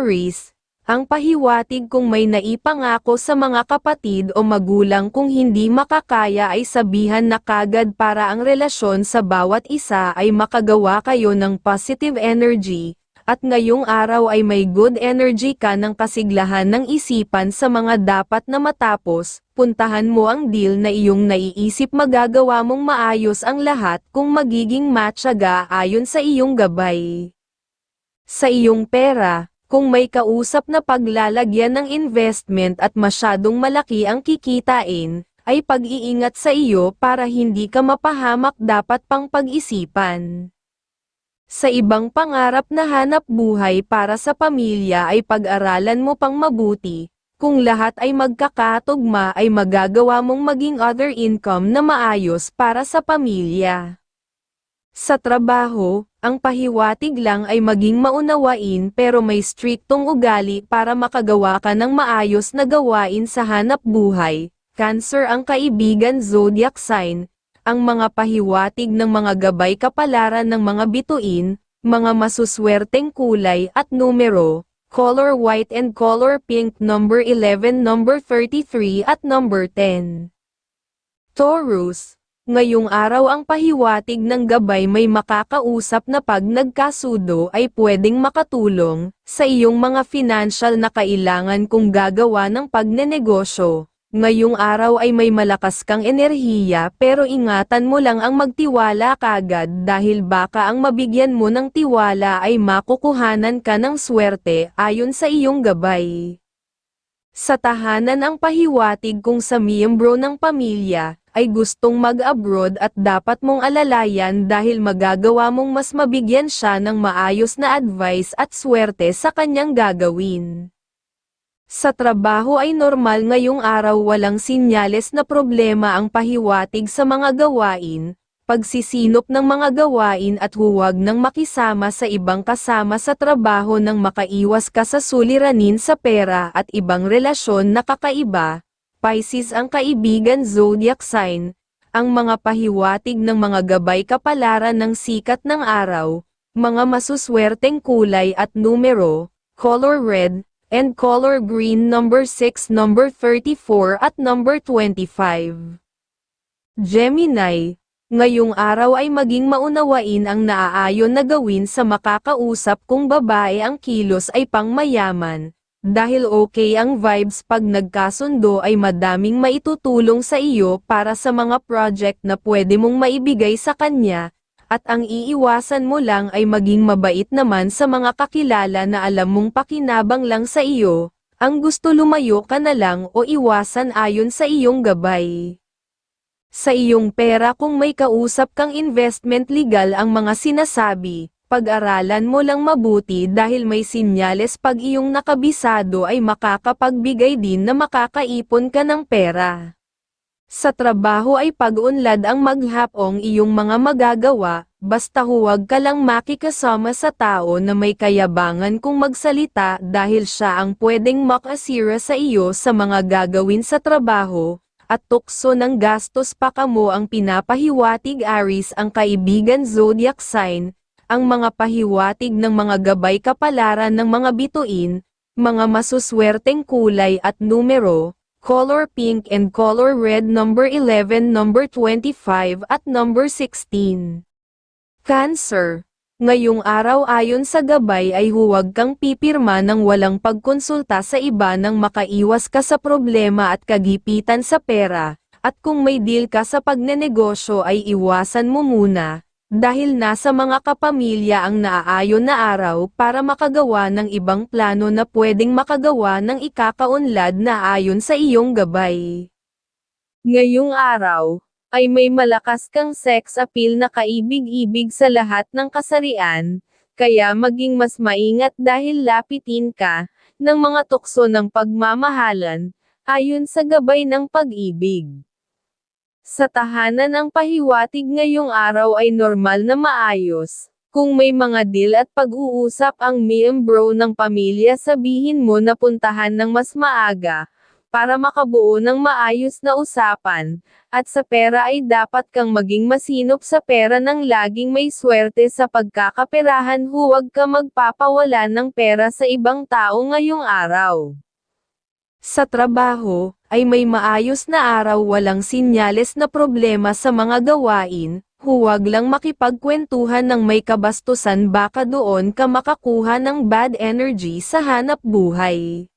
Aris, ang pahiwatig kung may naipangako sa mga kapatid o magulang kung hindi makakaya ay sabihan na kagad para ang relasyon sa bawat isa ay makagawa kayo ng positive energy, at ngayong araw ay may good energy ka ng kasiglahan ng isipan sa mga dapat na matapos, puntahan mo ang deal na iyong naiisip magagawa mong maayos ang lahat kung magiging matyaga ayon sa iyong gabay. Sa iyong pera, kung may kausap na paglalagyan ng investment at masyadong malaki ang kikitain, ay pag-iingat sa iyo para hindi ka mapahamak dapat pang pag-isipan. Sa ibang pangarap na hanap buhay para sa pamilya ay pag-aralan mo pang mabuti, kung lahat ay magkakatugma ay magagawa mong maging other income na maayos para sa pamilya. Sa trabaho, ang pahiwatig lang ay maging maunawain pero may striktong ugali para makagawa ka ng maayos na gawain sa hanap buhay. Cancer ang kaibigan zodiac sign, ang mga pahiwatig ng mga gabay kapalaran ng mga bituin, mga masuswerteng kulay at numero, color white and color pink number 11 number 33 at number 10. Taurus, ngayong araw ang pahiwatig ng gabay may makakausap na pag nagkasudo ay pwedeng makatulong sa iyong mga financial na kailangan kung gagawa ng pagnenegosyo. Ngayong araw ay may malakas kang enerhiya pero ingatan mo lang ang magtiwala kagad dahil baka ang mabigyan mo ng tiwala ay makukuhanan ka ng swerte ayon sa iyong gabay. Sa tahanan ang pahiwatig kung sa miyembro ng pamilya, ay gustong mag-abroad at dapat mong alalayan dahil magagawa mong mas mabigyan siya ng maayos na advice at swerte sa kanyang gagawin. Sa trabaho ay normal ngayong araw walang sinyales na problema ang pahiwatig sa mga gawain, pagsisinop ng mga gawain at huwag nang makisama sa ibang kasama sa trabaho nang makaiwas ka sa suliranin sa pera at ibang relasyon na kakaiba, Pisces ang kaibigan zodiac sign, ang mga pahiwatig ng mga gabay kapalaran ng sikat ng araw, mga masuswerteng kulay at numero, color red, and color green number 6 number 34 at number 25. Gemini, ngayong araw ay maging maunawain ang naaayon na gawin sa makakausap kung babae ang kilos ay pangmayaman, dahil okay ang vibes pag nagkasundo ay madaming maitutulong sa iyo para sa mga project na pwede mong maibigay sa kanya, at ang iiwasan mo lang ay maging mabait naman sa mga kakilala na alam mong pakinabang lang sa iyo, ang gusto lumayo ka na lang o iwasan ayon sa iyong gabay. Sa iyong pera kung may kausap kang investment legal ang mga sinasabi, pag-aralan mo lang mabuti dahil may sinyales pag iyong nakabisado ay makakapagbigay din na makakaipon ka ng pera. Sa trabaho ay pag-unlad ang maghapong iyong mga magagawa, basta huwag ka lang makikasama sa tao na may kayabangan kung magsalita dahil siya ang pwedeng makasira sa iyo sa mga gagawin sa trabaho, at tukso ng gastos pa kamo ang pinapahiwatig Aris ang kaibigan zodiac sign, ang mga pahiwatig ng mga gabay kapalaran ng mga bituin, mga masuswerteng kulay at numero, color pink and color red number 11 number 25 at number 16. Cancer Ngayong araw ayon sa gabay ay huwag kang pipirma ng walang pagkonsulta sa iba nang makaiwas ka sa problema at kagipitan sa pera, at kung may deal ka sa pagnenegosyo ay iwasan mo muna, dahil nasa mga kapamilya ang naaayon na araw para makagawa ng ibang plano na pwedeng makagawa ng ikakaunlad na ayon sa iyong gabay. Ngayong araw, ay may malakas kang sex appeal na kaibig-ibig sa lahat ng kasarian, kaya maging mas maingat dahil lapitin ka, ng mga tukso ng pagmamahalan, ayon sa gabay ng pag-ibig. Sa tahanan ang pahiwatig ngayong araw ay normal na maayos. Kung may mga deal at pag-uusap ang miyembro ng pamilya sabihin mo na puntahan ng mas maaga, para makabuo ng maayos na usapan, at sa pera ay dapat kang maging masinop sa pera nang laging may swerte sa pagkakaperahan huwag ka magpapawala ng pera sa ibang tao ngayong araw. Sa trabaho, ay may maayos na araw walang sinyales na problema sa mga gawain, huwag lang makipagkwentuhan ng may kabastusan baka doon ka makakuha ng bad energy sa hanap buhay.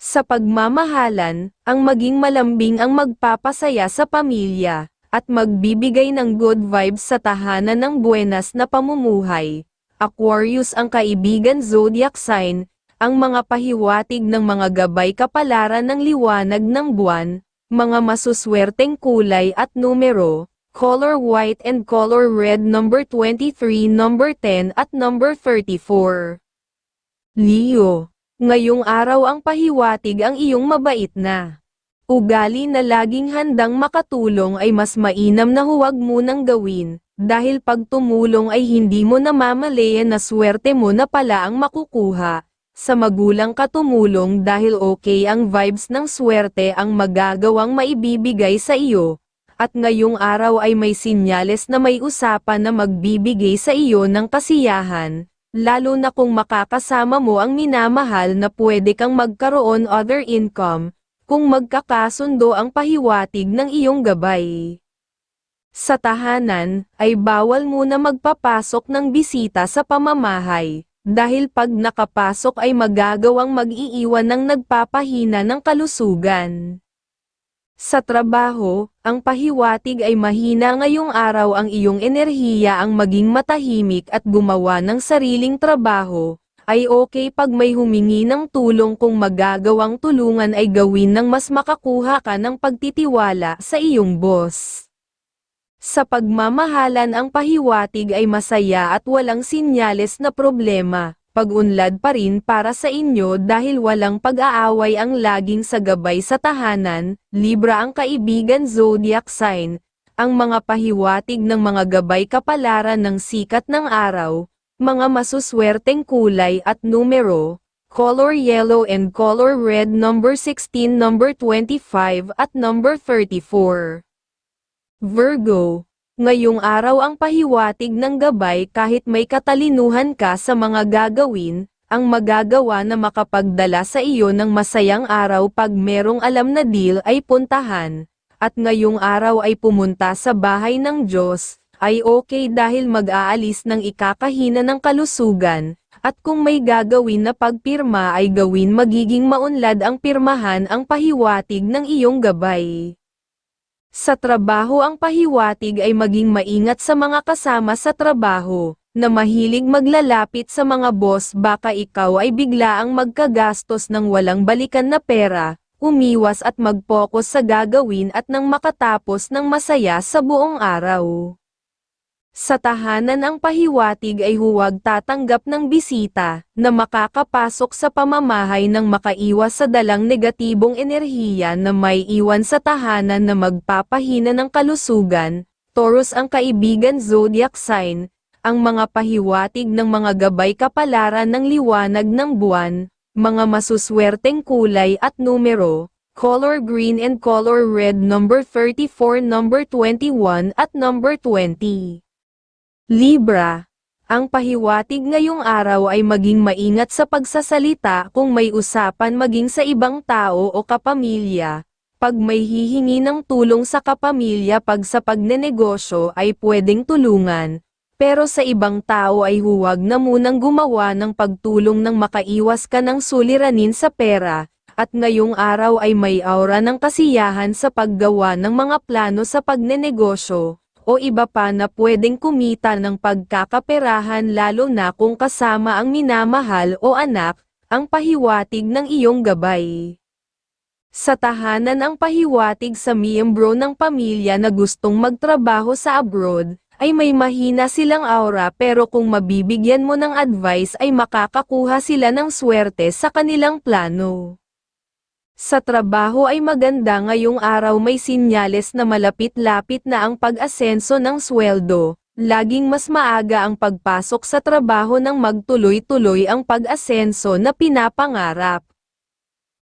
Sa pagmamahalan, ang maging malambing ang magpapasaya sa pamilya, at magbibigay ng good vibes sa tahanan ng buenas na pamumuhay. Aquarius ang kaibigan zodiac sign, ang mga pahiwatig ng mga gabay kapalaran ng liwanag ng buwan, mga masuswerteng kulay at numero, color white and color red number 23, number 10 at number 34. Leo Ngayong araw ang pahiwatig ang iyong mabait na ugali na laging handang makatulong ay mas mainam na huwag munang gawin, dahil pag tumulong ay hindi mo namamalayan na swerte mo na pala ang makukuha. Sa magulang ka tumulong dahil okay ang vibes ng swerte ang magagawang maibibigay sa iyo. At ngayong araw ay may sinyales na may usapan na magbibigay sa iyo ng kasiyahan, lalo na kung makakasama mo ang minamahal na pwede kang magkaroon other income, kung magkakasundo ang pahiwatig ng iyong gabay. Sa tahanan, ay bawal muna magpapasok ng bisita sa pamamahay, dahil pag nakapasok ay magagawang mag-iiwan ng nagpapahina ng kalusugan. Sa trabaho, ang pahiwatig ay mahina ngayong araw ang iyong enerhiya ang maging matahimik at gumawa ng sariling trabaho, ay okay pag may humingi ng tulong kung magagawang tulungan ay gawin ng mas makakuha ka ng pagtitiwala sa iyong boss. Sa pagmamahalan ang pahiwatig ay masaya at walang sinyales na problema, pag-unlad pa rin para sa inyo dahil walang pag-aaway ang laging sa gabay sa tahanan, Libra ang kaibigan zodiac sign, ang mga pahiwatig ng mga gabay kapalaran ng sikat ng araw, mga masuswerteng kulay at numero, color yellow and color red number 16 number 25 at number 34. Virgo Ngayong araw ang pahiwatig ng gabay kahit may katalinuhan ka sa mga gagawin, ang magagawa na makapagdala sa iyo ng masayang araw pag merong alam na deal ay puntahan, at ngayong araw ay pumunta sa bahay ng Diyos, ay okay dahil mag-aalis ng ikakahina ng kalusugan, at kung may gagawin na pagpirma ay gawin magiging maunlad ang pirmahan ang pahiwatig ng iyong gabay. Sa trabaho ang pahiwatig ay maging maingat sa mga kasama sa trabaho, na mahilig maglalapit sa mga boss baka ikaw ay biglaang magkagastos ng walang balikan na pera, umiwas at mag-focus sa gagawin at nang makatapos ng masaya sa buong araw. Sa tahanan ang pahiwatig ay huwag tatanggap ng bisita, na makakapasok sa pamamahay ng makaiwas sa dalang negatibong enerhiya na may iwan sa tahanan na magpapahina ng kalusugan. Taurus ang kaibigan zodiac sign, ang mga pahiwatig ng mga gabay kapalaran ng liwanag ng buwan, mga masuswerteng kulay at numero, color green and color red number 34 number 21 at number 20. Libra, ang pahiwatig ngayong araw ay maging maingat sa pagsasalita kung may usapan maging sa ibang tao o kapamilya. Pag may hihingi ng tulong sa kapamilya pag sa pagnenegosyo ay pwedeng tulungan, pero sa ibang tao ay huwag na munang gumawa ng pagtulong nang makaiwas ka ng suliranin sa pera, at ngayong araw ay may aura ng kasiyahan sa paggawa ng mga plano sa pagnenegosyo o iba pa na pwedeng kumita ng pagkakaperahan lalo na kung kasama ang minamahal o anak, ang pahiwatig ng iyong gabay. Sa tahanan ang pahiwatig sa miyembro ng pamilya na gustong magtrabaho sa abroad, ay may mahina silang aura pero kung mabibigyan mo ng advice ay makakakuha sila ng swerte sa kanilang plano. Sa trabaho ay maganda ngayong araw may sinyales na malapit-lapit na ang pag-asenso ng sweldo, laging mas maaga ang pagpasok sa trabaho ng magtuloy-tuloy ang pag-asenso na pinapangarap.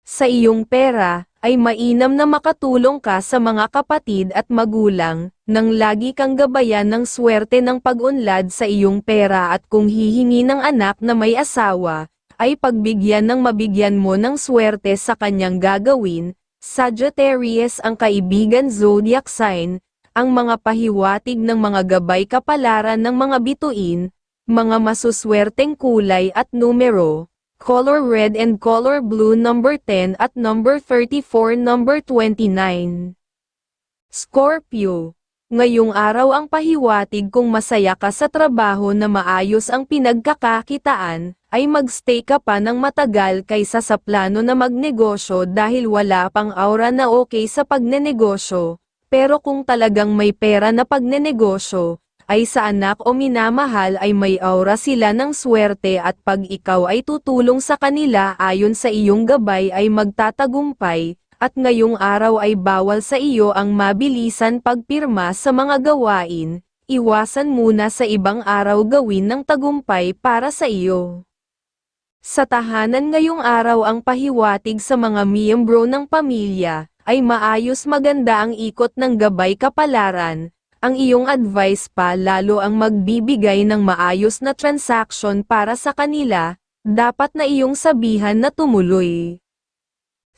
sa iyong pera, ay mainam na makatulong ka sa mga kapatid at magulang, nang lagi kang gabayan ng swerte ng pag-unlad sa iyong pera at kung hihingi ng anak na may asawa, ay pagbigyan ng mabigyan mo ng swerte sa kanyang gagawin, Sagittarius ang kaibigan zodiac sign, ang mga pahiwatig ng mga gabay kapalaran ng mga bituin, mga masuswerteng kulay at numero, color red and color blue number 10 at number 34 number 29. Scorpio. Ngayong araw ang pahiwatig kung masaya ka sa trabaho na maayos ang pinagkakakitaan, ay magstay ka pa ng matagal kaysa sa plano na magnegosyo dahil wala pang aura na okay sa pagnenegosyo. Pero kung talagang may pera na pagnenegosyo, ay sa anak o minamahal ay may aura sila ng swerte at pag ikaw ay tutulong sa kanila ayon sa iyong gabay ay magtatagumpay, at ngayong araw ay bawal sa iyo ang mabilisan pagpirma sa mga gawain, iwasan muna sa ibang araw gawin ng tagumpay para sa iyo. Sa tahanan ngayong araw ang pahiwatig sa mga miyembro ng pamilya, ay maayos maganda ang ikot ng gabay kapalaran, ang iyong advice pa lalo ang magbibigay ng maayos na transaction para sa kanila, dapat na iyong sabihan na tumuloy.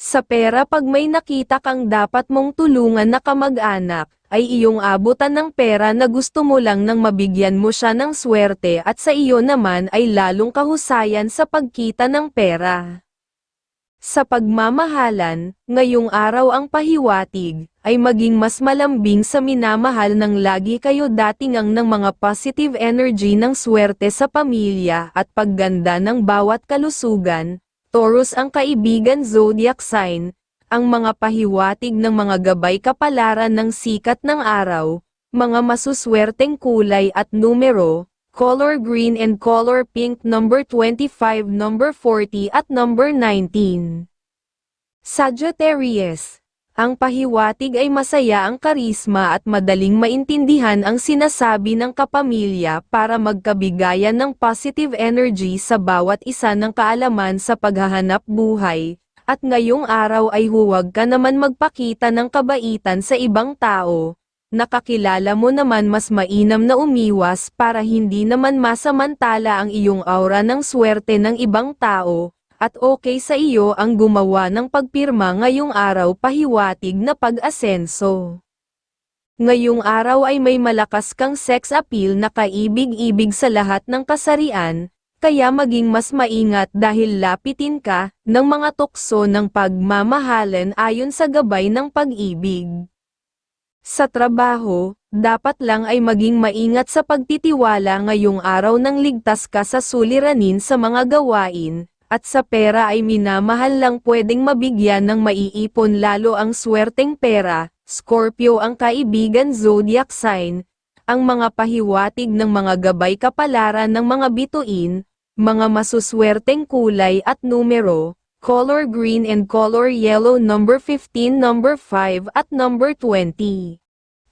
Sa pera pag may nakita kang dapat mong tulungan na kamag-anak, ay iyong abutan ng pera na gusto mo lang nang mabigyan mo siya ng swerte at sa iyo naman ay lalong kahusayan sa pagkita ng pera. Sa pagmamahalan, ngayong araw ang pahiwatig, ay maging mas malambing sa minamahal ng lagi kayo datingang ng mga positive energy ng swerte sa pamilya at pagganda ng bawat kalusugan. Taurus ang kaibigan zodiac sign, ang mga pahiwatig ng mga gabay kapalaran ng sikat ng araw, mga masuswerteng kulay at numero, color green and color pink number 25 number 40 at number 19. Sagittarius. Ang pahiwatig ay masaya ang karisma at madaling maintindihan ang sinasabi ng kapamilya para magkabigayan ng positive energy sa bawat isa ng kaalaman sa paghahanap buhay, at ngayong araw ay huwag ka naman magpakita ng kabaitan sa ibang tao, nakakilala mo naman mas mainam na umiwas para hindi naman masamantala ang iyong aura ng swerte ng ibang tao, at okay sa iyo ang gumawa ng pagpirma ngayong araw pahiwatig na pag-asenso. Ngayong araw ay may malakas kang sex appeal na kaibig-ibig sa lahat ng kasarian, kaya maging mas maingat dahil lapitin ka ng mga tukso ng pagmamahalan ayon sa gabay ng pag-ibig. Sa trabaho, dapat lang ay maging maingat sa pagtitiwala ngayong araw nang ligtas ka sa suliranin sa mga gawain, at sa pera ay minamahal lang pwedeng mabigyan ng maiipon lalo ang swerteng pera, Scorpio ang kaibigan zodiac sign, ang mga pahiwatig ng mga gabay kapalaran ng mga bituin, mga masuswerteng kulay at numero, color green and color yellow number 15 number 5 at number 20.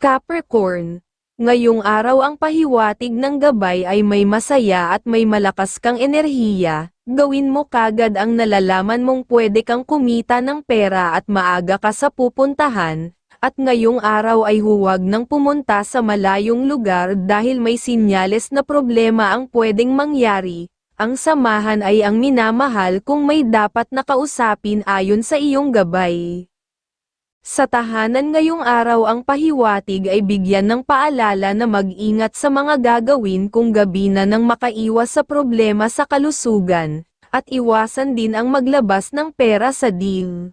Capricorn, ngayong araw ang pahiwatig ng gabay ay may masaya at may malakas kang enerhiya, gawin mo kagad ang nalalaman mong pwede kang kumita ng pera at maaga ka sa pupuntahan, at ngayong araw ay huwag nang pumunta sa malayong lugar dahil may sinyales na problema ang pwedeng mangyari. Ang samahan ay ang minamahal kung may dapat nakausapin ayon sa iyong gabay. Sa tahanan ngayong araw ang pahiwatig ay bigyan ng paalala na mag-ingat sa mga gagawin kung gabi na nang makaiwas sa problema sa kalusugan, at iwasan din ang maglabas ng pera sa deal.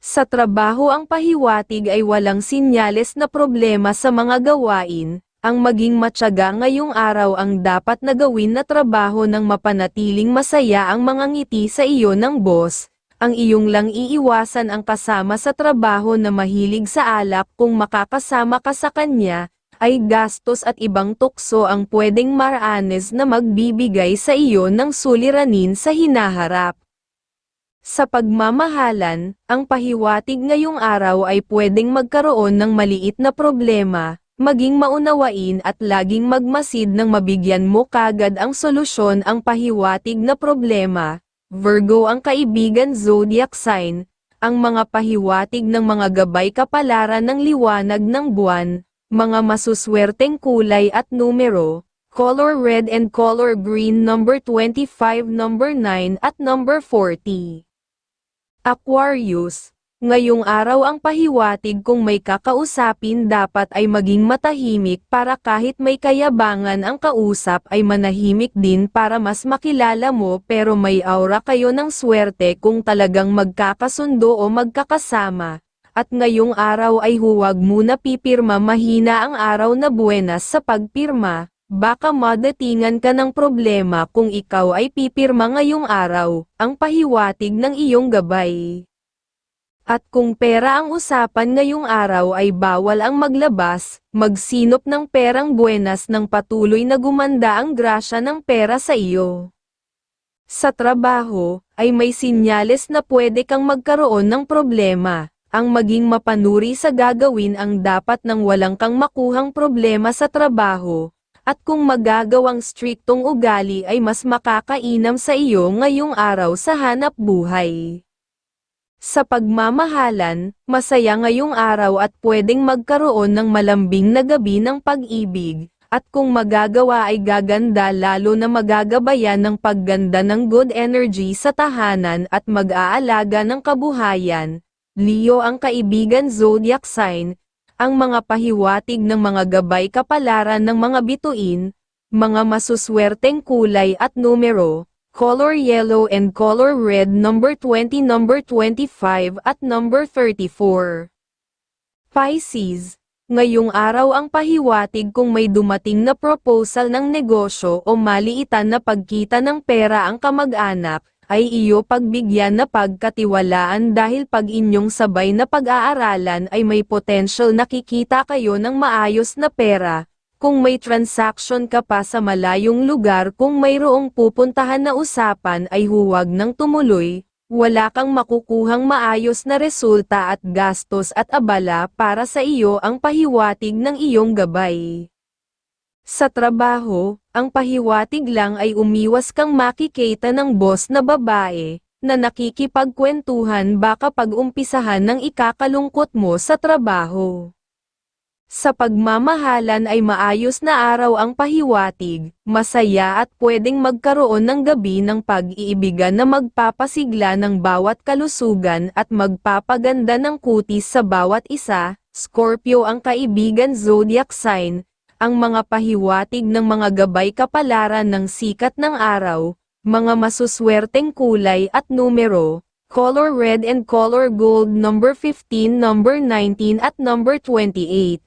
Sa trabaho ang pahiwatig ay walang sinyales na problema sa mga gawain, ang maging matyaga ngayong araw ang dapat na gawin na trabaho ng mapanatiling masaya ang mga ngiti sa iyo ng boss, ang iyong lang iiwasan ang kasama sa trabaho na mahilig sa alak kung makakasama ka sa kanya, ay gastos at ibang tukso ang pwedeng maraanes na magbibigay sa iyo ng suliranin sa hinaharap. Sa pagmamahalan, ang pahiwatig ngayong araw ay pwedeng magkaroon ng maliit na problema, maging maunawain at laging magmasid ng mabigyan mo kagad ang solusyon ang pahiwatig na problema, Virgo ang kaibigan zodiac sign, ang mga pahiwatig ng mga gabay kapalaran ng liwanag ng buwan, mga masuswerteng kulay at numero, color red and color green number 25, number 9 at number 40. Aquarius, ngayong araw ang pahiwatig kung may kakausapin dapat ay maging matahimik para kahit may kayabangan ang kausap ay manahimik din para mas makilala mo pero may aura kayo ng swerte kung talagang magkakasundo o magkakasama. At ngayong araw ay huwag muna pipirma mahina ang araw na buenas sa pagpirma, baka madatingan ka ng problema kung ikaw ay pipirma ngayong araw, ang pahiwatig ng iyong gabay. At kung pera ang usapan ngayong araw ay bawal ang maglabas, magsinop ng perang buenas ng patuloy na gumanda ang grasya ng pera sa iyo. Sa trabaho, ay may sinyales na pwede kang magkaroon ng problema. Ang maging mapanuri sa gagawin ang dapat nang walang kang makuhang problema sa trabaho, at kung magagawang striktong ugali ay mas makakainam sa iyo ngayong araw sa hanap buhay. Sa pagmamahalan, masaya ngayong araw at pwedeng magkaroon ng malambing na gabi ng pag-ibig, at kung magagawa ay gaganda lalo na magagabayan ng pagganda ng good energy sa tahanan at mag-aalaga ng kabuhayan. Leo ang kaibigan zodiac sign, ang mga pahiwatig ng mga gabay kapalaran ng mga bituin, mga masuswerteng kulay at numero, color yellow and color red number 20 number 25 at number 34. Pisces, ngayong araw ang pahiwatig kung may dumating na proposal ng negosyo o maliitan na pagkita ng pera ang kamag-anak, ay iyo pagbigyan na pagkatiwalaan dahil pag inyong sabay na pag-aaralan ay may potential nakikita kayo ng maayos na pera, kung may transaction ka pa sa malayong lugar kung mayroong pupuntahan na usapan ay huwag nang tumuloy, wala kang makukuhang maayos na resulta at gastos at abala para sa iyo ang pahiwatig ng iyong gabay. Sa trabaho, ang pahiwatig lang ay umiwas kang makikita ng boss na babae, na nakikipagkwentuhan baka pag-umpisahan ng ikakalungkot mo sa trabaho. Sa pagmamahalan ay maayos na araw ang pahiwatig, masaya at pwedeng magkaroon ng gabi ng pag-iibigan na magpapasigla ng bawat kalusugan at magpapaganda ng kutis sa bawat isa, Scorpio ang kaibigan zodiac sign, ang mga pahiwatig ng mga gabay kapalaran ng sikat ng araw, mga masuswerteng kulay at numero, color red and color gold number 15 number 19 at number 28.